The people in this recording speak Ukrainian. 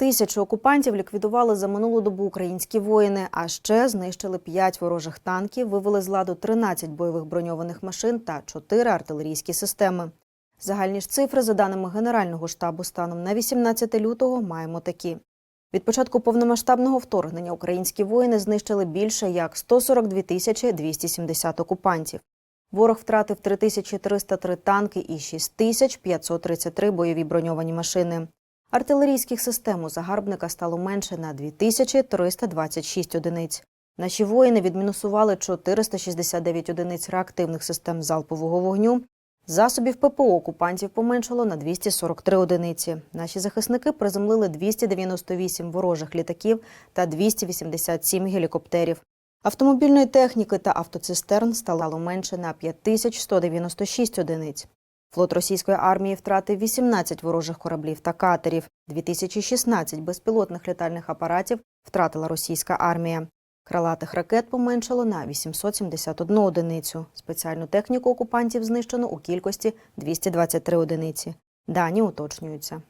Тисячу окупантів ліквідували за минулу добу українські воїни, а ще знищили 5 ворожих танків, вивели з ладу 13 бойових броньованих машин та 4 артилерійські системи. Загальні ж цифри, за даними Генерального штабу, станом на 18 лютого маємо такі. Від початку повномасштабного вторгнення українські воїни знищили більше як 142 тисячі 270 окупантів. Ворог втратив 3303 танки і 6533 бойові броньовані машини. Артилерійських систем у загарбника стало менше на 2326 одиниць. Наші воїни відмінусували 469 одиниць реактивних систем залпового вогню. Засобів ППО окупантів поменшало на 243 одиниці. Наші захисники приземлили 298 ворожих літаків та 287 гелікоптерів. Автомобільної техніки та автоцистерн стало менше на 5196 одиниць. Флот російської армії втратив 18 ворожих кораблів та катерів, 2016 безпілотних літальних апаратів втратила російська армія. Крилатих ракет поменшало на 871 одиницю. Спеціальну техніку окупантів знищено у кількості 223 одиниці. Дані уточнюються.